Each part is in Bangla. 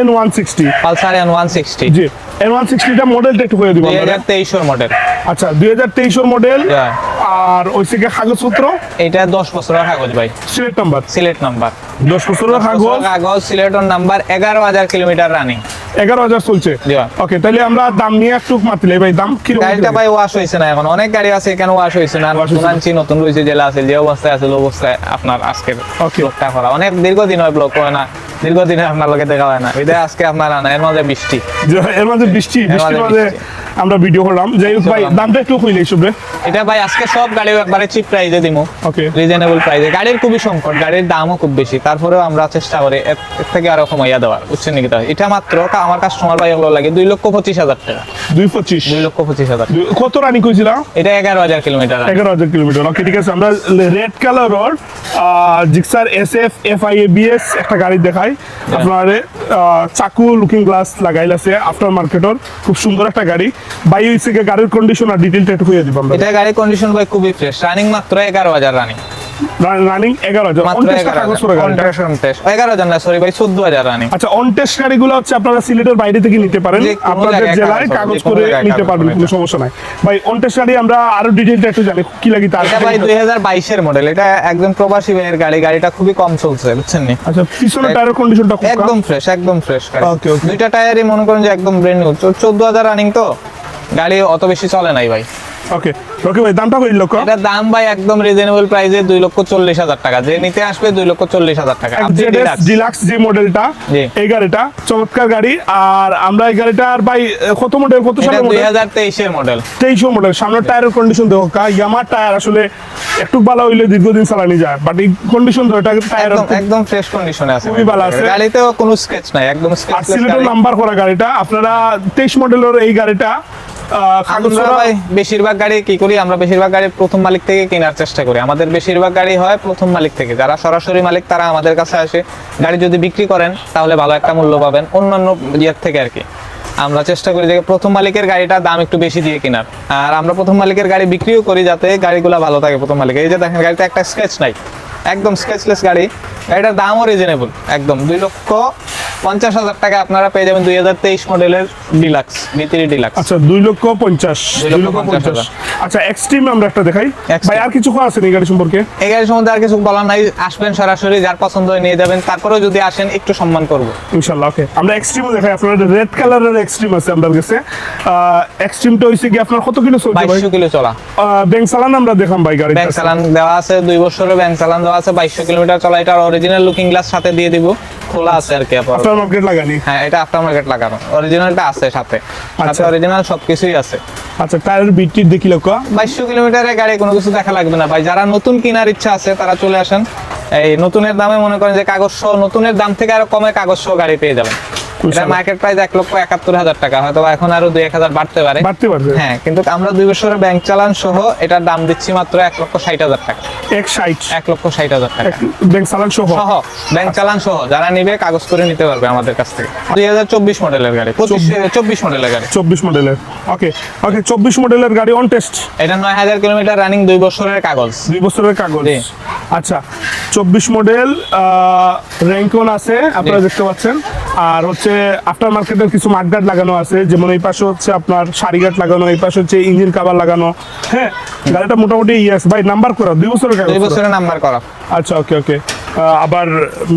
N one sixty Pulsar N one sixty জি। এন ওয়ান সিক্সটিটা মডেলটা একটু করে দিব দুই আমরা। হাজার তেইশের মডেল আচ্ছা দুই হাজার তেইশের মডেল আর ওই থেকে কাগজপত্র? এটা দশ বছরের কাগজ ভাই। সিলেট নাম্বার সিলেট নাম্বার দশ বছরের কাগজ। কাগজ সিলেটের নাম্বার এগারো হাজার কিলোমিটার রানিং এগারো হাজার চলছে। ওকে তাহলে আমরা দাম নিয়ে একটু মাতিলে। ভাই দাম কি গাড়িটা ভাই ওয়াশ হয়েছে না এখন। অনেক গাড়ি আছে এখানে ওয়াশ হয়েছে না। হয়েছে নতুন রয়েছে জেলা আছে যে অবস্থায় আছে অবস্থায় আপনার আজকের. ব্লগটা করা। অনেক দীর্ঘদিন হয় ব্লগ হয় না। দীর্ঘদিন আপনার লোকে দেখা হয় না। ওই যে আজকে আপনার আনা। এর মধ্যে বৃষ্টি। এর মাঝে বৃষ্টি বৃষ্টি। আমরা ভিডিও করলাম। যাই হোক ভাই দামটা একটু কইলে এইসবে এটা ভাই আজকে সব গাড়ি একবারে চিপ প্রাইজে দিমু। ওকে রিজনেবল প্রাইসে গাড়ির খুবই সংকট গাড়ির দামও খুব বেশি। তারপরেও আমরা চেষ্টা করি এর থেকে আরও কমাইয়া দেওয়ার বুঝছেন নাকি তাই? এটা মাত্র আমার কাস্টমার ভাই হলো লাগে দুই লক্ষ পঁচিশ হাজার টাকা। দুই পঁচিশ? দুই লক্ষ পঁচিশ হাজার কত রানি কইছিলাম এটা এগারো হাজার কিলোমিটার এগারো হাজার কিলোমিটার ওকে ঠিক আছে আমরা red colour Gixxer S F F I A B S একটা গাড়ি দেখাই। আপনার চাকু লুকিং গ্লাস লাগাইল আছে আফটার মার্কেটর খুব সুন্দর একটা গাড়ি। থেকে গাড়ির কন্ডিশন আর একটু হয়ে দিব আমরা। এটা গাড়ির কন্ডিশন ভাই খুবই ফ্রেশ রানিং মাত্র এগারো হাজার রানিং রানিং এগারো হাজার। মাত্র অনটেস্ট এগারো কাগজ করে গাড়িটা? এগারো হাজার না সরি ভাই চোদ্দ হাজার রানিং আচ্ছা অনটেস্ট গাড়িগুলো হচ্ছে আপনারা সিলেটের বাইরে থেকে নিতে পারেন। আপনাদের জেলায় কাগজ করে নিতে পারবেন কোনো সমস্যা নাই। ভাই অনটেস্ট গাড়ি আমরা আরও একটু জানি কি লাগি তার এটা ভাই দুই হাজার বাইশের মডেল এটা একদম প্রবাসী ভাইয়ের গাড়ি গাড়িটা খুবই কম চলছে বুঝছেন নি? আচ্ছা পিছনের টায়ারের কন্ডিশনটা খুব একদম ফ্রেশ একদম ফ্রেশ Okay, okay. দুইটা টায়ারই মনে করেন যে একদম ব্র্যান্ড নিউ চোদ্দ হাজার রানিং তো? গাড়ি অত বেশি চলে নাই ভাই। ওকে ওকে ভাই দামটা কই লক্ষ? এটা দাম ভাই একদম রিজনেবল প্রাইসে দুই লক্ষ চল্লিশ হাজার টাকা। যে নিতে আসবে দুই লক্ষ চল্লিশ হাজার টাকা। ডিলাক্স যে মডেলটা জি। এই গাড়িটা চমৎকার গাড়ি। আর আমরা এই গাড়িটার ভাই কত মডেল কত সালের মডেল হাজার তেইশের মডেল তেইশশো মডেল সামনের টায়ারের কন্ডিশন দেখো কা ইয়ামার টায়ার আসলে একটু ভালো হইলে দীর্ঘদিন চালানি যায় বাট এই কন্ডিশন তো এটা টায়ার একদম ফ্রেশ কন্ডিশনে আছে খুবই ভালো আছে। গাড়িতেও কোনো স্কেচ নাই একদম আর স্কেচলেস সিলেটের নাম্বার করা গাড়িটা আপনারা তেইশ মডেলের এই গাড়িটা ভাই বেশিরভাগ গাড়ি কি করি? আমরা বেশিরভাগ গাড়ি প্রথম মালিক থেকে কেনার চেষ্টা করি। আমাদের বেশিরভাগ গাড়ি হয় প্রথম মালিক থেকে। যারা সরাসরি মালিক তারা আমাদের কাছে আসে। গাড়ি যদি বিক্রি করেন তাহলে ভালো একটা মূল্য পাবেন। অন্যান্য ইয়ের থেকে আর কি। আমরা চেষ্টা করি যে প্রথম মালিকের গাড়িটা দাম একটু বেশি দিয়ে কেনার। আর আমরা প্রথম মালিকের গাড়ি বিক্রিও করি যাতে গাড়িগুলো ভালো থাকে প্রথম মালিকের। এই যে দেখেন গাড়িতে একটা স্কেচ নাই। একদম স্কেচলেস গাড়ি। গাড়িটার দামও রিজনেবল একদম। দুই লক্ষ পঞ্চাশ হাজার টাকা আপনারা পেয়ে যাবেন দুই হাজার তেইশ মডেলের ডিলাক্স ভিতরি ডিলাক্স আচ্ছা দুই লক্ষ পঞ্চাশ দুই লক্ষ পঞ্চাশ আচ্ছা এক্সট্রিম আমরা একটা দেখাই। ভাই আর কিছু আছে এই গাড়ি সম্পর্কে? এই গাড়ির সম্বন্ধে আর কিছু বলার নাই। আসবেন সরাসরি যার পছন্দ হয় নিয়ে যাবেন। তারপরেও যদি আসেন একটু সম্মান করব। ইনশাল্লাহ ওকে। আমরা এক্সট্রিম দেখাই। আপনার রেড কালারের এক্সট্রিম আছে আমাদের কাছে। এক্সট্রিমটা হইছে কি আপনার কত কিলো চলছে ভাই? বাইশশো কিলো চলা। ব্যাংক চালান আমরা দেখাম ভাই গাড়ি ব্যাংক চালান দেওয়া আছে দুই বছরের ব্যাংক চালান দেওয়া আছে। বাইশশো কিলোমিটার চলা। এটার অরিজিনাল লুকিং গ্লাস সাথে দিয়ে দিব। খোলা আছে আর কি। আপনার মার্কেট লাগানি? হ্যাঁ এটা আফটার মার্কেট লাগানো। অরিজিনালটা আছে সাথে। সাথে আচ্ছা। অরিজিনাল সবকিছুই আছে। আচ্ছা টায়ারের বিটটি দেখি লোক বাইশশো কিলোমিটারে গাড়ি কোনো কিছু দেখা লাগবে না। ভাই যারা নতুন কেনার ইচ্ছা আছে তারা চলে আসেন। এই নতুনের দামে মনে করেন যে কাগজ সহ নতুনের দাম থেকে আরও কমে কাগজ সহ গাড়ি পেয়ে যাবেন। এটা মার্কেট প্রাইস এক লক্ষ একাত্তর হাজার টাকা। হয়তো এখন আরও দুই এক হাজার বাড়তে পারে। বাড়তে পারবে। হ্যাঁ কিন্তু আমরা দুই বছরের ব্যাংক চালান সহ এটার দাম দিচ্ছি মাত্র এক লক্ষ ষাট হাজার টাকা। এক সাইট এক লক্ষ ষাট হাজার টাকা। ব্যাংক চালান সহ? সহ ব্যাংক চালান সহ। যারা নিবে কাগজ করে নিতে পারবে আমাদের কাছ থেকে। দুই হাজার চব্বিশ মডেলের গাড়ি চব্বিশ। মডেলের গাড়ি। চব্বিশ মডেলের ওকে ওকে চব্বিশ মডেলের গাড়ি অন টেস্ট এটা নয় হাজার কিলোমিটার রানিং দুই বছরের কাগজ। দুই বছরের কাগজ। আচ্ছা চব্বিশ মডেল র্যাঙ্কন আছে আপনারা দেখতে পাচ্ছেন। আর হচ্ছে আফটার মার্কেটের কিছু মাঠগাট লাগানো আছে যেমন এই পাশে হচ্ছে আপনার সারিঘাট লাগানো এই পাশে হচ্ছে ইঞ্জিন কাভার লাগানো। হ্যাঁ গাড়িটা মোটামুটি ইয়েস ভাই নাম্বার করা দুই বছরের দুই বছরের নাম্বার করা। আচ্ছা ওকে ওকে আবার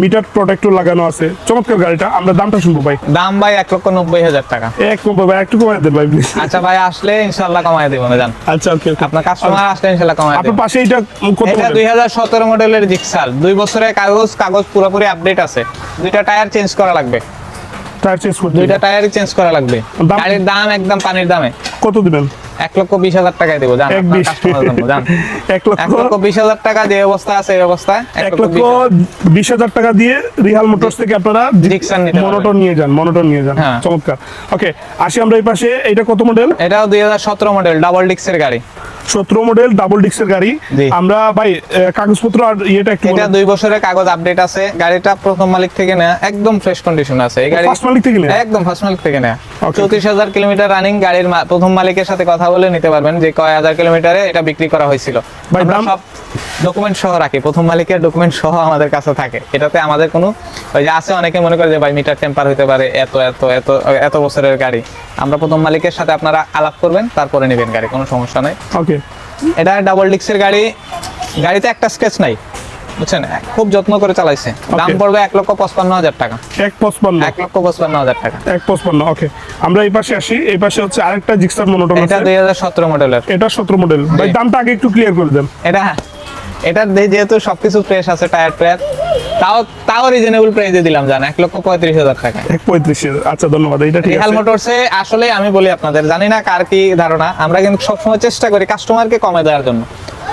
মিটার প্রোটেক্টর লাগানো আছে। চমৎকার গাড়িটা। আমরা দামটা শুনব ভাই। দাম ভাই এক লক্ষ নব্বই হাজার টাকা। এক নম্বর ভাই একটু কমাই দেন ভাই আচ্ছা ভাই আসলে ইনশাল্লাহ কমাই দেবো না জান। আচ্ছা ওকে আপনার কাস্টমার আসলে ইনশাল্লাহ কমাই আপনার পাশে এটা কত এটা? দুই হাজার সতেরো মডেলের জিক্সার দুই বছরের কাগজ কাগজ পুরোপুরি আপডেট আছে। দুইটা টায়ার চেঞ্জ করা লাগবে। টায়ার চেঞ্জ করতে দুইটা টায়ারই চেঞ্জ করা লাগবে। গাড়ির দাম একদম পানির দামে। কত দিবেন? এক লক্ষ বিশ হাজার টাকায় দেবো জান এক লক্ষ বিশ হাজার টাকা যে অবস্থা আছে এই অবস্থায় এক লক্ষ বিশ হাজার। টাকা দিয়ে রিহাল মোটরস থেকে আপনারা মনোটন নিয়ে যান মনোটর নিয়ে যান। হ্যাঁ। চমৎকার। ওকে আসি আমরা এই পাশে এটা কত মডেল এটাও দুই হাজার সতেরো মডেল ডাবল ডিক্সের গাড়ি। সতেরো মডেল ডাবল ডিক্সের গাড়ি। আমরা ভাই কাগজপত্র আর ইয়েটা একটু এটা দুই বছরের কাগজ আপডেট আছে। গাড়িটা প্রথম মালিক থেকে না একদম ফ্রেশ কন্ডিশন আছে। এই গাড়ি ফার্স্ট মালিক থেকে না একদম ফার্স্ট মালিক থেকে না চৌত্রিশ হাজার কিলোমিটার রানিং গাড়ির প্রথম মালিকের সাথে কথা বলে নিতে পারবেন যে কয় হাজার কিলোমিটারে এটা বিক্রি করা হয়েছিল। ভাই, সব ডকুমেন্ট সহ রাখি। প্রথম মালিকের ডকুমেন্ট সহ আমাদের কাছে থাকে। এটাতে আমাদের কোনো ওই যে আছে অনেকে মনে করে যে ভাই মিটার টেম্পার হতে পারে এত এত এত এত বছরের গাড়ি। আমরা প্রথম মালিকের সাথে আপনারা আলাপ করবেন তারপরে নেবেন গাড়ি কোনো সমস্যা নাই। ওকে এটা ডাবল ডিক্সের গাড়ি। গাড়িতে একটা স্কেচ নাই বুঝছেন? খুব যত্ন করে চালাইছে। দাম পড়বে এক লক্ষ পঁচপান্ন হাজার টাকা। এক পঁচপান্ন। এক লক্ষ পঁচপান্ন হাজার টাকা। এক পঁচপান্ন ওকে আমরা এই পাশে আসি এই পাশে হচ্ছে আরেকটা জিক্সার মনোটন এটা দুই হাজার সতেরো মডেলের এটা সতেরো মডেল ভাই দামটা আগে একটু ক্লিয়ার করে দেন। এটা এটা যেহেতু সবকিছু ফ্রেশ আছে টায়ার টায়ার তাও তাও রিজনেবল প্রাইসে দিলাম জান। এক লক্ষ পঁয়ত্রিশ হাজার টাকা এক পঁয়ত্রিশ আচ্ছা ধন্যবাদ এটা ঠিক রিহাল আছে। মোটরসে আসলে আমি বলি আপনাদের জানি না কার কি ধারণা আমরা কিন্তু সবসময় চেষ্টা করি কাস্টমারকে কমে দেওয়ার জন্য।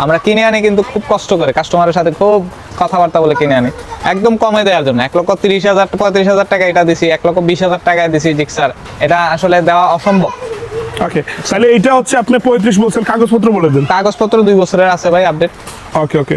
আমরা কিনে আনি কিন্তু খুব কষ্ট করে কাস্টমারের সাথে খুব কথাবার্তা বলে কিনে আনি। একদম কমে দেওয়ার জন্য। এক লক্ষ তিরিশ হাজার পঁয়ত্রিশ হাজার টাকা এটা দিছি এক লক্ষ বিশ হাজার টাকায় দিছি জিক্সার এটা আসলে দেওয়া অসম্ভব। ওকে তাহলে এটা হচ্ছে আপনি পঁয়ত্রিশ বলছেন কাগজপত্র বলে দিন। কাগজপত্র দুই বছরের আছে ভাই আপডেট ওকে ওকে